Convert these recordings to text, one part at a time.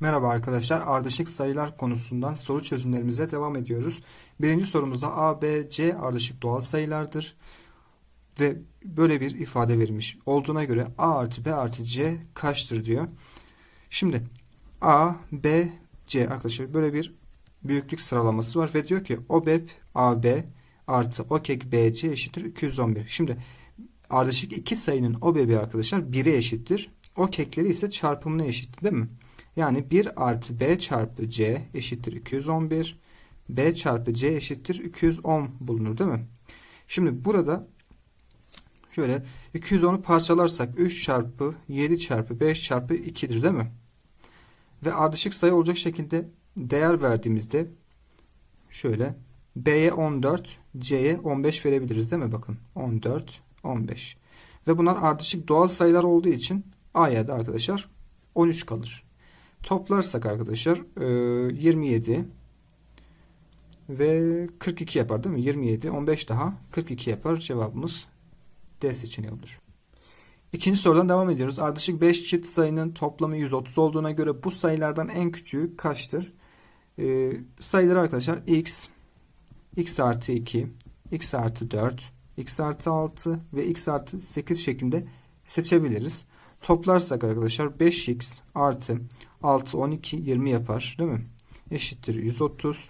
Merhaba arkadaşlar. Ardışık sayılar konusundan soru çözümlerimize devam ediyoruz. Birinci sorumuzda A, B, C ardışık doğal sayılardır. Ve böyle bir ifade verilmiş. Olduğuna göre A artı B artı C kaçtır diyor. Şimdi A, B, C arkadaşlar böyle bir büyüklük sıralaması var ve diyor ki OBEP AB artı OKEK BC eşittir 211. Şimdi ardışık iki sayının OBEP'i arkadaşlar 1'e eşittir. OKEK'leri ise çarpımına eşittir değil mi? Yani 1 artı b çarpı c eşittir 211. b çarpı c eşittir 210 bulunur değil mi? Şimdi burada şöyle 210'u parçalarsak 3 çarpı 7 çarpı 5 çarpı 2'dir değil mi? Ve ardışık sayı olacak şekilde değer verdiğimizde şöyle b'ye 14 c'ye 15 verebiliriz değil mi? Bakın 14 15 ve bunlar ardışık doğal sayılar olduğu için a'ya da arkadaşlar 13 kalır. Toplarsak arkadaşlar 27 e, ve 42 yapar değil mi? 27, 15 daha 42 yapar. Cevabımız D seçeneği olur. İkinci sorudan devam ediyoruz. Ardışık 5 çift sayının toplamı 130 olduğuna göre bu sayılardan en küçüğü kaçtır? Ee, sayıları arkadaşlar x, x artı 2, x artı 4, x artı 6 ve x artı 8 şeklinde seçebiliriz. Toplarsak arkadaşlar 5x artı 6 12 20 yapar değil mi? Eşittir 130.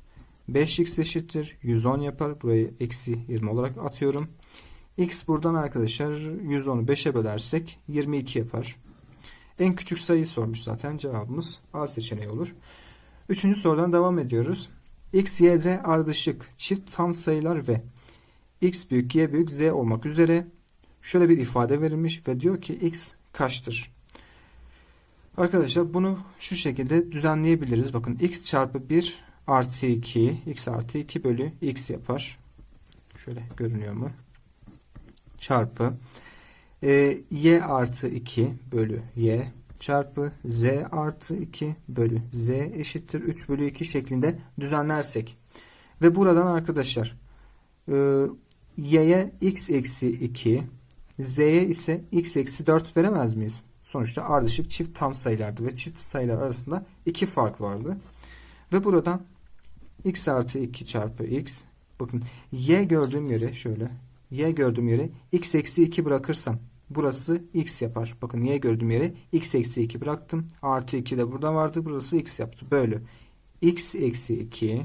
5x eşittir 110 yapar. Burayı eksi 20 olarak atıyorum. x buradan arkadaşlar 110'u 5'e bölersek 22 yapar. En küçük sayı sormuş zaten cevabımız A seçeneği olur. Üçüncü sorudan devam ediyoruz. x, y, z ardışık çift tam sayılar ve x büyük y büyük z olmak üzere şöyle bir ifade verilmiş ve diyor ki x kaçtır? Arkadaşlar bunu şu şekilde düzenleyebiliriz. Bakın x çarpı 1 artı 2 x artı 2 bölü x yapar. Şöyle görünüyor mu? Çarpı e, y artı 2 bölü y çarpı z artı 2 bölü z eşittir 3 bölü 2 şeklinde düzenlersek ve buradan arkadaşlar e, y'ye x eksi 2 z'ye ise x eksi 4 veremez miyiz? Sonuçta ardışık çift tam sayılardı ve çift sayılar arasında iki fark vardı. Ve buradan x artı 2 çarpı x bakın y gördüğüm yere şöyle y gördüğüm yere x eksi 2 bırakırsam burası x yapar. Bakın y gördüğüm yere x eksi 2 bıraktım. Artı 2 de burada vardı. Burası x yaptı. Böyle x eksi 2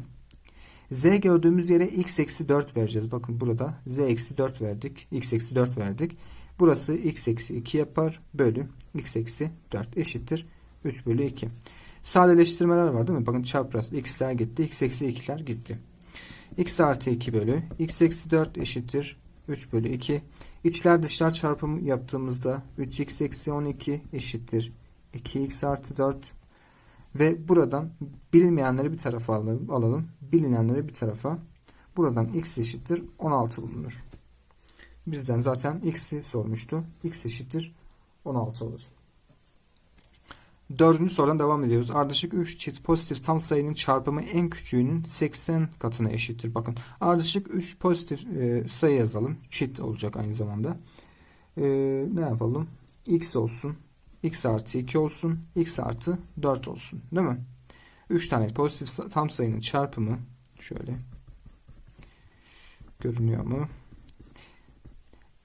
z gördüğümüz yere x eksi 4 vereceğiz. Bakın burada z eksi 4 verdik. x eksi 4 verdik. Burası x eksi 2 yapar. Bölü x eksi 4 eşittir. 3 bölü 2. Sadeleştirmeler var değil mi? Bakın çapraz x'ler gitti. x eksi 2'ler gitti. x artı 2 bölü x eksi 4 eşittir. 3 bölü 2. İçler dışlar çarpımı yaptığımızda 3x eksi 12 eşittir. 2x artı 4 ve buradan bilinmeyenleri bir tarafa alalım. alalım. Bilinenleri bir tarafa. Buradan x eşittir 16 bulunur. Bizden zaten x'i sormuştu. x eşittir 16 olur. Dördüncü sorudan devam ediyoruz. Ardışık 3 çift pozitif tam sayının çarpımı en küçüğünün 80 katına eşittir. Bakın ardışık 3 pozitif e, sayı yazalım. Çift olacak aynı zamanda. E, ne yapalım? x olsun. X artı 2 olsun. x artı 4 olsun. Değil mi? 3 tane pozitif tam sayının çarpımı şöyle görünüyor mu?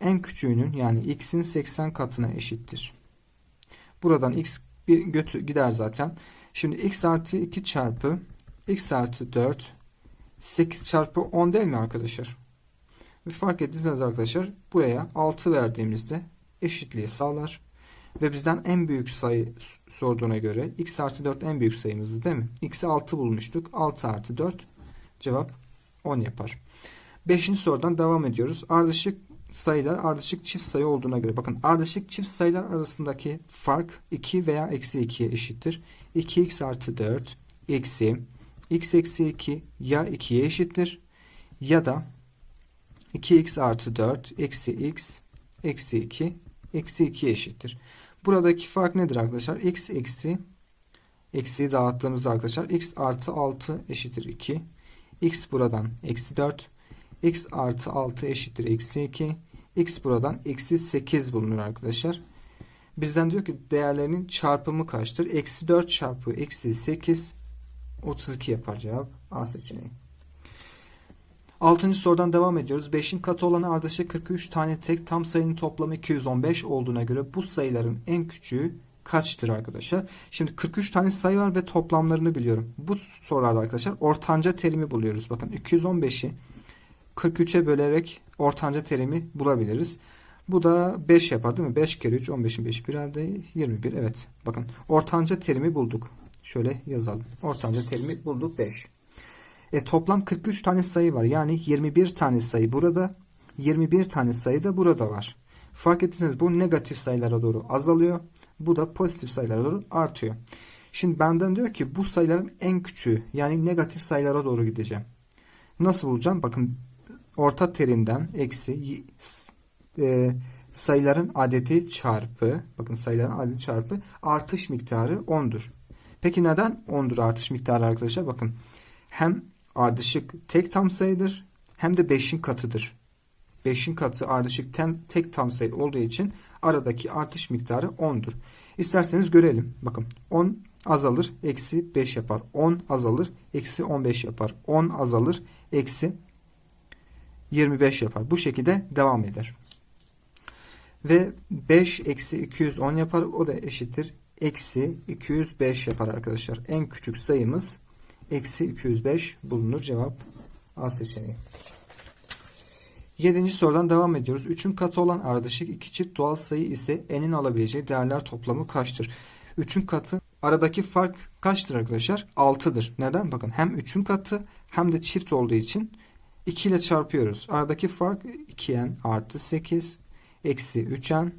En küçüğünün yani x'in 80 katına eşittir. Buradan x bir götü gider zaten. Şimdi x artı 2 çarpı x artı 4 8 çarpı 10 değil mi arkadaşlar? Ve fark ettiyseniz arkadaşlar buraya 6 verdiğimizde eşitliği sağlar. Ve bizden en büyük sayı sorduğuna göre x artı 4 en büyük sayımızdı değil mi? x'i 6 bulmuştuk. 6 artı 4 cevap 10 yapar. Beşinci sorudan devam ediyoruz. Ardışık sayılar ardışık çift sayı olduğuna göre bakın ardışık çift sayılar arasındaki fark 2 veya eksi 2'ye eşittir. 2x artı 4 eksi x eksi 2 ya 2'ye eşittir ya da 2x artı 4 eksi x eksi 2 eksi 2'ye eşittir. Buradaki fark nedir arkadaşlar? x eksi eksiyi dağıttığımızda arkadaşlar x artı 6 eşittir 2. x buradan eksi 4 x artı 6 eşittir eksi 2. x buradan eksi 8 bulunur arkadaşlar. Bizden diyor ki değerlerinin çarpımı kaçtır? Eksi 4 çarpı eksi 8 32 yapar cevap A seçeneği. Altıncı sorudan devam ediyoruz. 5'in katı olan ardışık 43 tane tek tam sayının toplamı 215 olduğuna göre bu sayıların en küçüğü kaçtır arkadaşlar? Şimdi 43 tane sayı var ve toplamlarını biliyorum. Bu sorularda arkadaşlar ortanca terimi buluyoruz. Bakın 215'i 43'e bölerek ortanca terimi bulabiliriz. Bu da 5 yapar değil mi? 5 kere 3 15'in 5 bir elde 21. Evet. Bakın ortanca terimi bulduk. Şöyle yazalım. Ortanca terimi bulduk 5. E, toplam 43 tane sayı var. Yani 21 tane sayı burada. 21 tane sayı da burada var. Fark ettiyseniz bu negatif sayılara doğru azalıyor. Bu da pozitif sayılara doğru artıyor. Şimdi benden diyor ki bu sayıların en küçüğü yani negatif sayılara doğru gideceğim. Nasıl bulacağım? Bakın orta terimden eksi e, sayıların adeti çarpı bakın sayıların adeti çarpı artış miktarı 10'dur. Peki neden 10'dur artış miktarı arkadaşlar? Bakın hem ardışık tek tam sayıdır hem de 5'in katıdır. 5'in katı ardışık ten, tek tam sayı olduğu için aradaki artış miktarı 10'dur. İsterseniz görelim. Bakın 10 azalır, eksi 5 yapar. 10 azalır, eksi 15 yapar. 10 azalır, eksi 25 yapar. Bu şekilde devam eder. Ve 5 eksi 210 yapar. O da eşittir. Eksi 205 yapar arkadaşlar. En küçük sayımız eksi 205 bulunur. Cevap A seçeneği. Yedinci sorudan devam ediyoruz. 3'ün katı olan ardışık iki çift doğal sayı ise n'in alabileceği değerler toplamı kaçtır? 3'ün katı aradaki fark kaçtır arkadaşlar? 6'dır. Neden? Bakın hem 3'ün katı hem de çift olduğu için 2 ile çarpıyoruz. Aradaki fark 2n artı 8 eksi 3n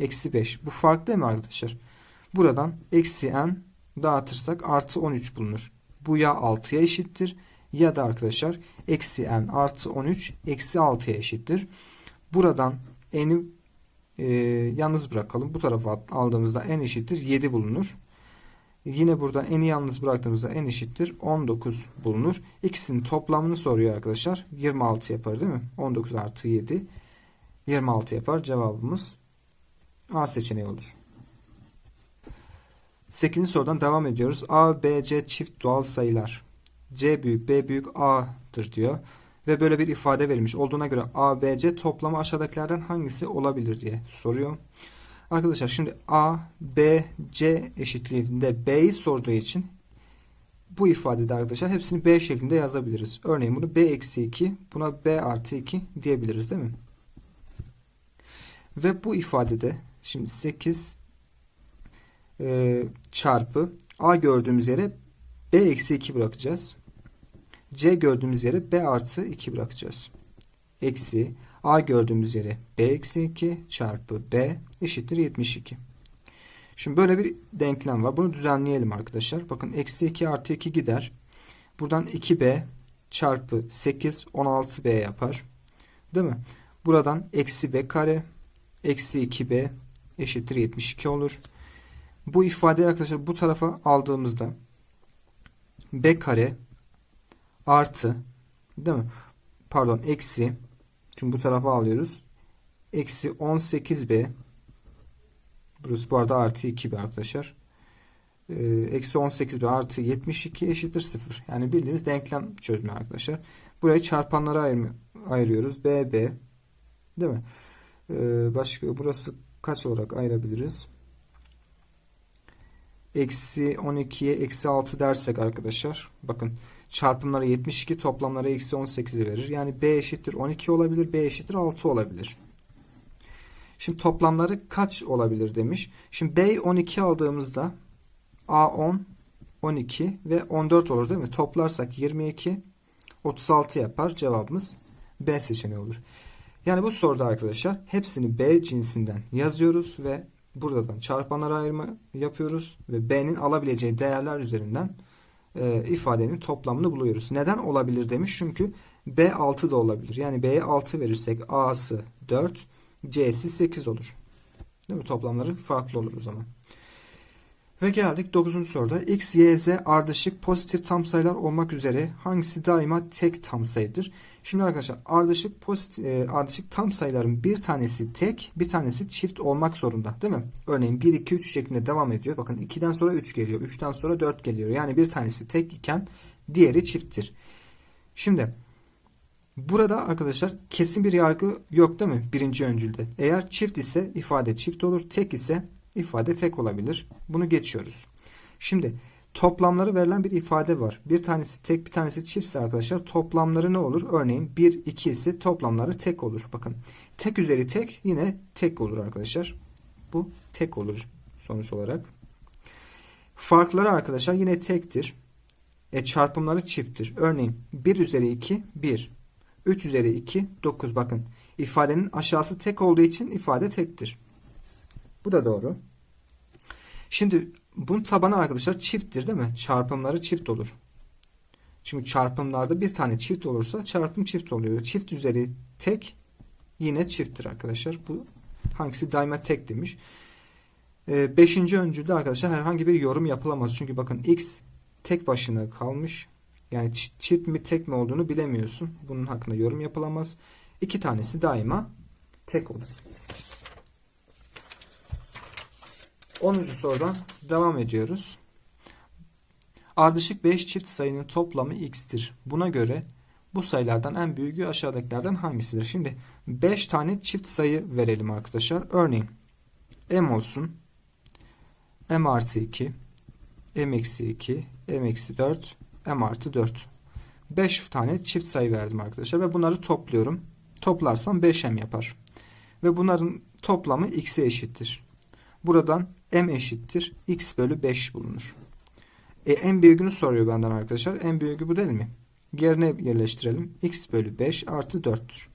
eksi 5. Bu fark değil mi arkadaşlar? Buradan eksi n dağıtırsak artı 13 bulunur. Bu ya 6'ya eşittir ya da arkadaşlar eksi n artı 13 eksi 6'ya eşittir. Buradan n'i e, yalnız bırakalım. Bu tarafa aldığımızda n eşittir 7 bulunur. Yine buradan n'i yalnız bıraktığımızda n eşittir 19 bulunur. İkisinin toplamını soruyor arkadaşlar. 26 yapar değil mi? 19 artı 7 26 yapar. Cevabımız A seçeneği olur. 8. sorudan devam ediyoruz. A, B, C çift doğal sayılar. C büyük, B büyük A'dır diyor. Ve böyle bir ifade verilmiş. Olduğuna göre A, B, C toplamı aşağıdakilerden hangisi olabilir diye soruyor. Arkadaşlar şimdi A, B, C eşitliğinde B'yi sorduğu için bu ifadede arkadaşlar hepsini B şeklinde yazabiliriz. Örneğin bunu B eksi 2 buna B artı 2 diyebiliriz değil mi? Ve bu ifadede şimdi 8 e, çarpı A gördüğümüz yere B eksi 2 bırakacağız. C gördüğümüz yere B artı 2 bırakacağız. Eksi A gördüğümüz yere B eksi 2 çarpı B eşittir 72. Şimdi böyle bir denklem var. Bunu düzenleyelim arkadaşlar. Bakın eksi 2 artı 2 gider. Buradan 2B çarpı 8 16B yapar. Değil mi? Buradan eksi B kare eksi 2B eşittir 72 olur. Bu ifadeyi arkadaşlar bu tarafa aldığımızda B kare artı değil mi? Pardon eksi çünkü bu tarafa alıyoruz. Eksi 18b burası bu arada artı 2b arkadaşlar. Ee, eksi 18b artı 72 eşittir 0. Yani bildiğimiz denklem çözümü arkadaşlar. Burayı çarpanlara ayır, ayırıyoruz. b b değil mi? Ee, başka burası kaç olarak ayırabiliriz? Eksi 12'ye eksi 6 dersek arkadaşlar. Bakın çarpımları 72 toplamları eksi 18'i verir. Yani B eşittir 12 olabilir. B eşittir 6 olabilir. Şimdi toplamları kaç olabilir demiş. Şimdi B 12 aldığımızda A 10 12 ve 14 olur değil mi? Toplarsak 22 36 yapar. Cevabımız B seçeneği olur. Yani bu soruda arkadaşlar hepsini B cinsinden yazıyoruz ve buradan çarpanlara ayırma yapıyoruz ve B'nin alabileceği değerler üzerinden e, ifadenin toplamını buluyoruz. Neden olabilir demiş? Çünkü B 6 da olabilir. Yani B'ye 6 verirsek A'sı 4, C'si 8 olur. Değil mi? Toplamları farklı olur o zaman. Ve geldik 9. soruda. X, Y, Z ardışık pozitif tam sayılar olmak üzere hangisi daima tek tam sayıdır? Şimdi arkadaşlar ardışık pozitif, e, ardışık tam sayıların bir tanesi tek, bir tanesi çift olmak zorunda, değil mi? Örneğin 1 2 3 şeklinde devam ediyor. Bakın 2'den sonra 3 geliyor, 3'ten sonra 4 geliyor. Yani bir tanesi tek iken diğeri çifttir. Şimdi burada arkadaşlar kesin bir yargı yok değil mi? Birinci öncülde. Eğer çift ise ifade çift olur, tek ise ifade tek olabilir. Bunu geçiyoruz. Şimdi toplamları verilen bir ifade var. Bir tanesi tek bir tanesi çiftse arkadaşlar toplamları ne olur? Örneğin 1 2 ise toplamları tek olur. Bakın tek üzeri tek yine tek olur arkadaşlar. Bu tek olur sonuç olarak. Farkları arkadaşlar yine tektir. E çarpımları çifttir. Örneğin 1 üzeri 2 1. 3 üzeri 2 9. Bakın ifadenin aşağısı tek olduğu için ifade tektir. Bu da doğru. Şimdi bunun tabanı arkadaşlar çifttir değil mi? Çarpımları çift olur. Çünkü çarpımlarda bir tane çift olursa çarpım çift oluyor. Çift üzeri tek yine çifttir arkadaşlar. Bu hangisi daima tek demiş. Ee, beşinci öncülde arkadaşlar herhangi bir yorum yapılamaz. Çünkü bakın x tek başına kalmış. Yani çift mi tek mi olduğunu bilemiyorsun. Bunun hakkında yorum yapılamaz. İki tanesi daima tek olur. 10. sorudan devam ediyoruz. Ardışık 5 çift sayının toplamı x'tir. Buna göre bu sayılardan en büyüğü aşağıdakilerden hangisidir? Şimdi 5 tane çift sayı verelim arkadaşlar. Örneğin m olsun. m artı 2 m eksi 2 m eksi 4 m artı 4. 5 tane çift sayı verdim arkadaşlar ve bunları topluyorum. Toplarsam 5m yapar. Ve bunların toplamı x'e eşittir. Buradan m eşittir x bölü 5 bulunur. E, en büyüğünü soruyor benden arkadaşlar. En büyüğü bu değil mi? Yerine yerleştirelim. x bölü 5 artı 4'tür.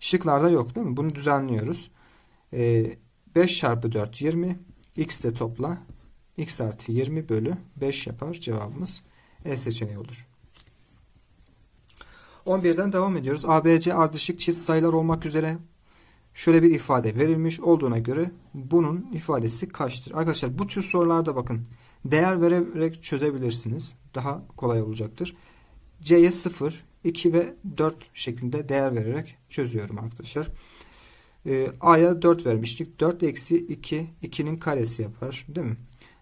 Şıklarda yok değil mi? Bunu düzenliyoruz. E, 5 çarpı 4 20. x de topla. x artı 20 bölü 5 yapar. Cevabımız E seçeneği olur. 11'den devam ediyoruz. ABC ardışık çift sayılar olmak üzere şöyle bir ifade verilmiş olduğuna göre bunun ifadesi kaçtır? Arkadaşlar bu tür sorularda bakın değer vererek çözebilirsiniz. Daha kolay olacaktır. C'ye 0, 2 ve 4 şeklinde değer vererek çözüyorum arkadaşlar. Ee, A'ya 4 vermiştik. 4 eksi 2, 2'nin karesi yapar. Değil mi?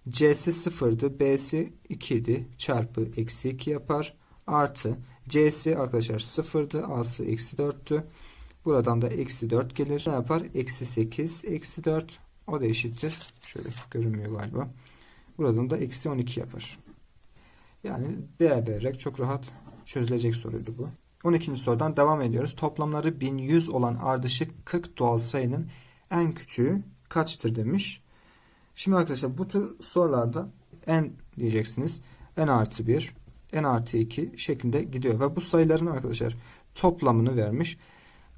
C'si 0'dı. B'si 2 idi. Çarpı eksi 2 yapar. Artı C'si arkadaşlar 0'dı. A'sı eksi 4'tü. Buradan da eksi 4 gelir. Ne yapar? Eksi 8, eksi 4. O da eşittir. Şöyle görünmüyor galiba. Buradan da eksi 12 yapar. Yani değer vererek çok rahat çözülecek soruydu bu. 12. sorudan devam ediyoruz. Toplamları 1100 olan ardışık 40 doğal sayının en küçüğü kaçtır demiş. Şimdi arkadaşlar bu tür sorularda n diyeceksiniz. n artı 1, n artı 2 şeklinde gidiyor. Ve bu sayıların arkadaşlar toplamını vermiş.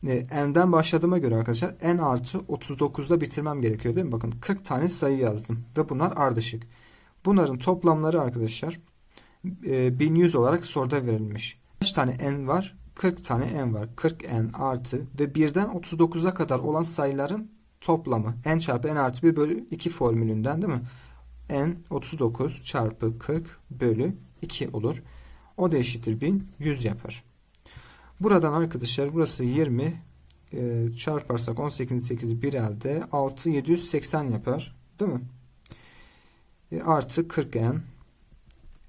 E, n'den başladığıma göre arkadaşlar n artı 39'da bitirmem gerekiyor değil mi? Bakın 40 tane sayı yazdım ve bunlar ardışık. Bunların toplamları arkadaşlar e, 1100 olarak soruda verilmiş. Kaç tane n var? 40 tane n var. 40 n artı ve 1'den 39'a kadar olan sayıların toplamı. n çarpı n artı 1 bölü 2 formülünden değil mi? n 39 çarpı 40 bölü 2 olur. O da eşittir 1100 yapar. Buradan arkadaşlar burası 20 e, çarparsak 18 8 bir elde 6 780 yapar. Değil mi? E, artı 40 n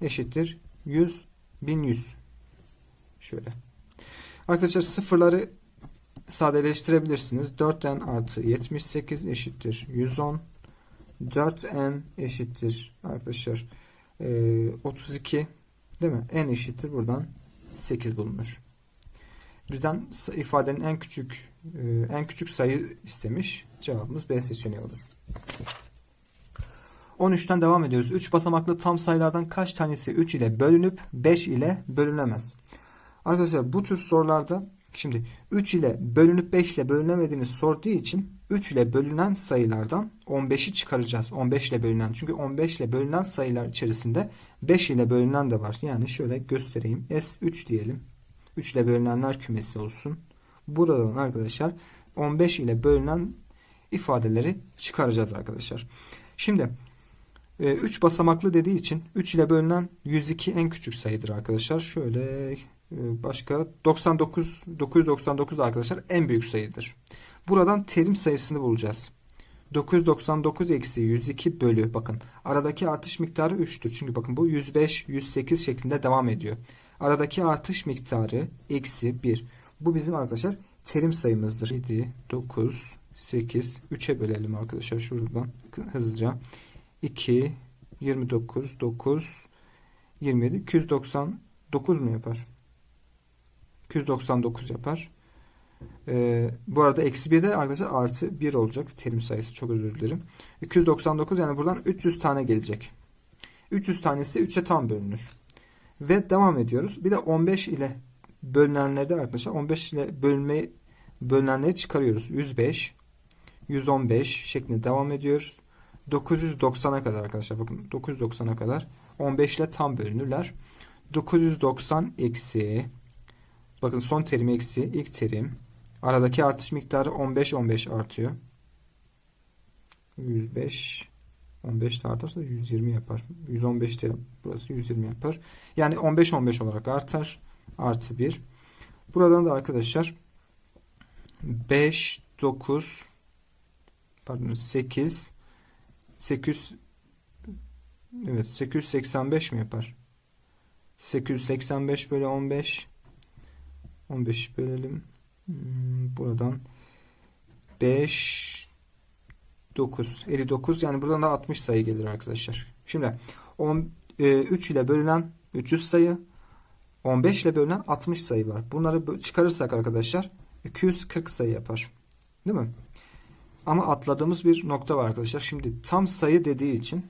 eşittir 100 1100. Şöyle. Arkadaşlar sıfırları sadeleştirebilirsiniz. 4n artı 78 eşittir 110. 4n eşittir arkadaşlar e, 32 değil mi? n eşittir buradan 8 bulunur. Bizden ifadenin en küçük e, en küçük sayı istemiş. Cevabımız B seçeneği olur. 13'ten devam ediyoruz. 3 basamaklı tam sayılardan kaç tanesi 3 ile bölünüp 5 ile bölünemez? Arkadaşlar bu tür sorularda şimdi 3 ile bölünüp 5 ile bölünemediğini sorduğu için 3 ile bölünen sayılardan 15'i çıkaracağız. 15 ile bölünen. Çünkü 15 ile bölünen sayılar içerisinde 5 ile bölünen de var. Yani şöyle göstereyim. S3 diyelim. 3 ile bölünenler kümesi olsun. Buradan arkadaşlar 15 ile bölünen ifadeleri çıkaracağız arkadaşlar. Şimdi 3 basamaklı dediği için 3 ile bölünen 102 en küçük sayıdır arkadaşlar. Şöyle e, başka 99 999 arkadaşlar en büyük sayıdır. Buradan terim sayısını bulacağız. 999 eksi 102 bölü bakın aradaki artış miktarı 3'tür. Çünkü bakın bu 105 108 şeklinde devam ediyor. Aradaki artış miktarı eksi 1. Bu bizim arkadaşlar terim sayımızdır. 7 9 8 3'e bölelim arkadaşlar şuradan hızlıca. 2 29 9 27 299 mu yapar? 299 yapar. Ee, bu arada eksi 1 de arkadaşlar artı 1 olacak. Terim sayısı çok özür dilerim. 299 yani buradan 300 tane gelecek. 300 tanesi 3'e tam bölünür. Ve devam ediyoruz. Bir de 15 ile bölünenlerde arkadaşlar 15 ile bölmeyi bölünenleri çıkarıyoruz. 105 115 şeklinde devam ediyoruz. 990'a kadar arkadaşlar bakın 990'a kadar 15 ile tam bölünürler. 990 eksi bakın son terim eksi ilk terim aradaki artış miktarı 15 15 artıyor. 105 15 de artarsa 120 yapar. 115 de burası 120 yapar. Yani 15 15 olarak artar. Artı 1. Buradan da arkadaşlar 5 9 pardon 8 800 evet 885 mi yapar? 885 bölü 15 15 bölelim. Hmm, buradan 5 9 59 yani buradan da 60 sayı gelir arkadaşlar. Şimdi 10, e, 3 ile bölünen 300 sayı 15 ile bölünen 60 sayı var. Bunları çıkarırsak arkadaşlar 240 sayı yapar. Değil mi? Ama atladığımız bir nokta var arkadaşlar. Şimdi tam sayı dediği için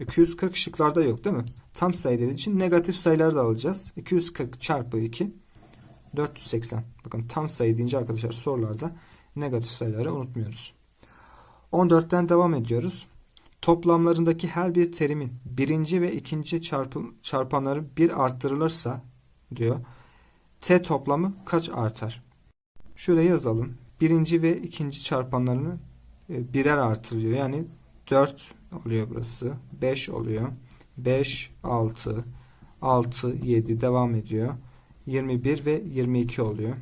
240 şıklarda yok değil mi? Tam sayı dediği için negatif sayıları da alacağız. 240 çarpı 2 480. Bakın tam sayı deyince arkadaşlar sorularda negatif sayıları unutmuyoruz. 14'ten devam ediyoruz. Toplamlarındaki her bir terimin birinci ve ikinci çarpı, çarpanları bir arttırılırsa diyor. T toplamı kaç artar? Şöyle yazalım. Birinci ve ikinci çarpanlarını e, birer artırıyor. Yani 4 oluyor burası. 5 oluyor. 5, 6, 6, 7 devam ediyor. 21 ve 22 oluyor.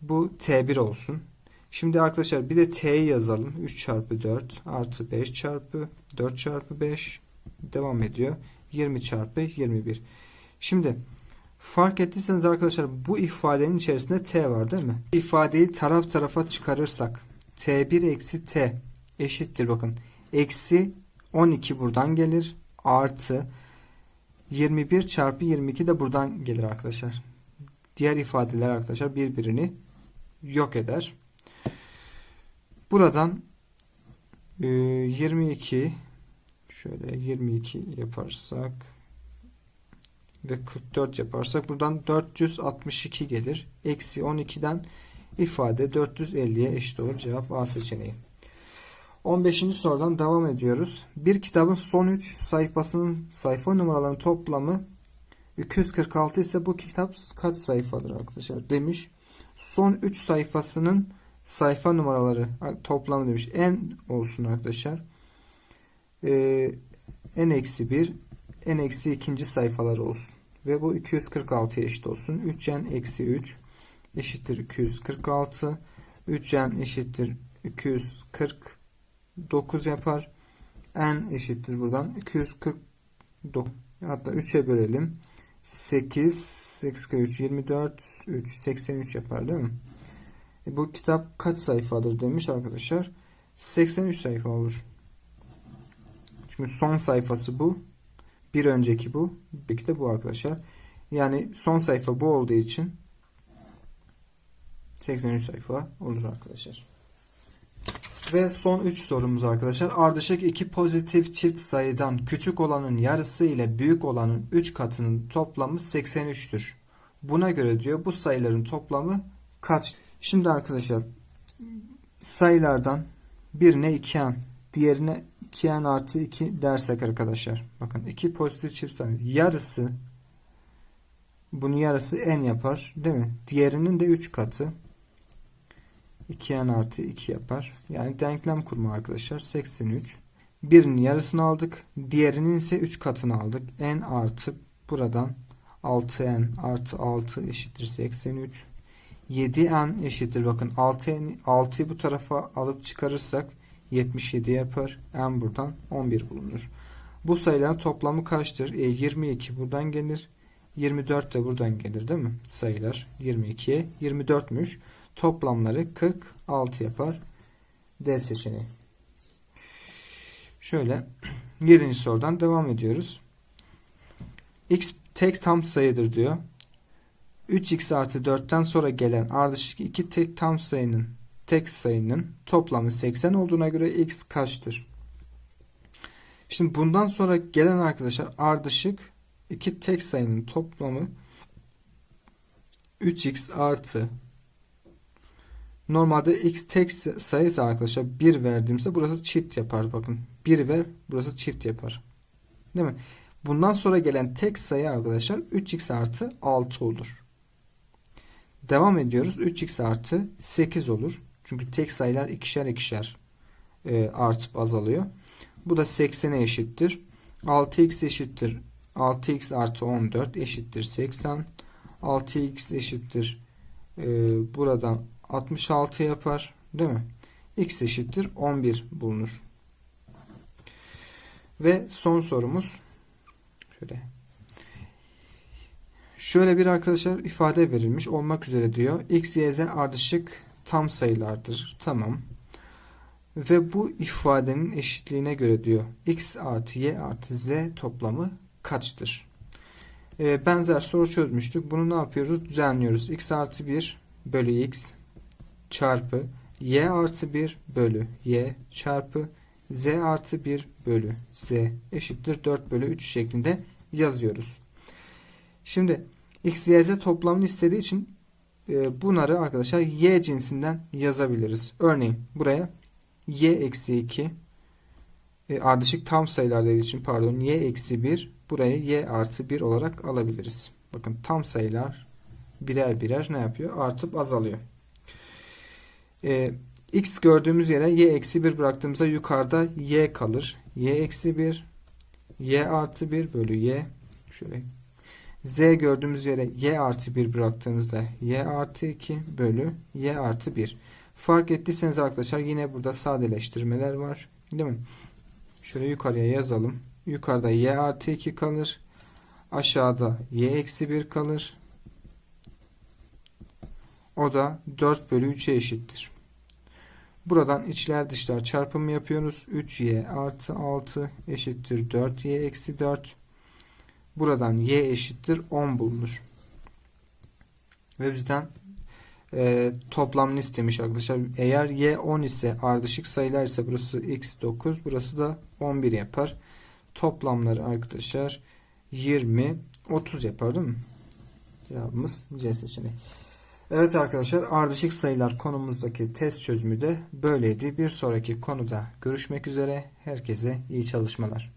Bu T1 olsun. Şimdi arkadaşlar bir de T'yi yazalım. 3 çarpı 4 artı 5 çarpı 4 çarpı 5 devam ediyor. 20 çarpı 21. Şimdi fark ettiyseniz arkadaşlar bu ifadenin içerisinde T var değil mi? İfadeyi taraf tarafa çıkarırsak T1 eksi T eşittir bakın. Eksi 12 buradan gelir. Artı 21 çarpı 22 de buradan gelir arkadaşlar. Diğer ifadeler arkadaşlar birbirini yok eder. Buradan 22 şöyle 22 yaparsak ve 44 yaparsak buradan 462 gelir. Eksi 12'den ifade 450'ye eşit olur. Cevap A seçeneği. 15. sorudan devam ediyoruz. Bir kitabın son 3 sayfasının sayfa numaralarının toplamı 246 ise bu kitap kaç sayfadır arkadaşlar demiş. Son 3 sayfasının sayfa numaraları toplamı demiş. En olsun arkadaşlar. Ee, en eksi 1 en eksi ikinci sayfalar olsun. Ve bu 246'ya eşit olsun. 3n eksi 3 eşittir 246. 3n eşittir 249 yapar. n eşittir buradan 249. Hatta 3'e bölelim. 8, 8 kere 3, 24, 3, 83 yapar değil mi? E bu kitap kaç sayfadır demiş arkadaşlar. 83 sayfa olur. Şimdi son sayfası bu. Bir önceki bu. Bir de bu arkadaşlar. Yani son sayfa bu olduğu için 83 sayfa olur arkadaşlar. Ve son 3 sorumuz arkadaşlar. Ardışık iki pozitif çift sayıdan küçük olanın yarısı ile büyük olanın 3 katının toplamı 83'tür. Buna göre diyor bu sayıların toplamı kaç? Şimdi arkadaşlar sayılardan birine 2n diğerine 2n artı 2 dersek arkadaşlar. Bakın 2 pozitif çift sayı. Yarısı bunun yarısı n yapar. Değil mi? Diğerinin de 3 katı. 2n artı 2 yapar. Yani denklem kurma arkadaşlar. 83. Birinin yarısını aldık. Diğerinin ise 3 katını aldık. n artı buradan 6n artı 6 eşittir 83. 7n eşittir. Bakın 6n 6'yı bu tarafa alıp çıkarırsak 77 yapar. n buradan 11 bulunur. Bu sayıların toplamı kaçtır? E, 22 buradan gelir. 24 de buradan gelir değil mi? Sayılar 22'ye 24'müş. Toplamları 46 yapar. D seçeneği. Şöyle birinci sorudan devam ediyoruz. X tek tam sayıdır diyor. 3x artı 4'ten sonra gelen ardışık iki tek tam sayının tek sayının toplamı 80 olduğuna göre x kaçtır? Şimdi bundan sonra gelen arkadaşlar ardışık iki tek sayının toplamı 3x artı normalde x tek sayısı arkadaşlar 1 verdiğimizde burası çift yapar bakın. 1 ver burası çift yapar. Değil mi? Bundan sonra gelen tek sayı arkadaşlar 3x artı 6 olur devam ediyoruz 3x artı 8 olur çünkü tek sayılar ikişer ikişer e, artıp azalıyor bu da 80'e eşittir 6x eşittir 6x artı 14 eşittir 80. 6x eşittir e, buradan 66 yapar. Değil mi? x eşittir 11 bulunur. Ve son sorumuz şöyle şöyle bir arkadaşlar ifade verilmiş olmak üzere diyor. x, y, z ardışık tam sayılardır. Tamam. Ve bu ifadenin eşitliğine göre diyor. x artı y artı z toplamı kaçtır? E, benzer soru çözmüştük. Bunu ne yapıyoruz? Düzenliyoruz. x artı 1 bölü x çarpı y artı 1 bölü y çarpı z artı 1 bölü z eşittir 4 bölü 3 şeklinde yazıyoruz. Şimdi x, y, z toplamını istediği için e, bunları arkadaşlar y cinsinden yazabiliriz. Örneğin buraya y eksi 2 e, ardışık tam sayılar dediği için pardon y eksi 1 burayı y artı 1 olarak alabiliriz. Bakın tam sayılar birer birer ne yapıyor? Artıp azalıyor. Ee, x gördüğümüz yere y eksi 1 bıraktığımızda yukarıda y kalır. y eksi 1 y artı 1 bölü y şöyle z gördüğümüz yere y artı 1 bıraktığımızda y artı 2 bölü y artı 1. Fark ettiyseniz arkadaşlar yine burada sadeleştirmeler var. Değil mi? Şöyle yukarıya yazalım. Yukarıda y artı 2 kalır. Aşağıda y eksi 1 kalır. O da 4 bölü 3'e eşittir. Buradan içler dışlar çarpımı yapıyoruz. 3y artı 6 eşittir 4y eksi 4. Buradan y eşittir 10 bulunur. Ve bizden e, toplamını istemiş arkadaşlar. Eğer y 10 ise ardışık sayılar ise burası x 9 burası da 11 yapar. Toplamları arkadaşlar 20 30 yapar değil mi? Cevabımız C seçeneği. Evet arkadaşlar ardışık sayılar konumuzdaki test çözümü de böyleydi. Bir sonraki konuda görüşmek üzere. Herkese iyi çalışmalar.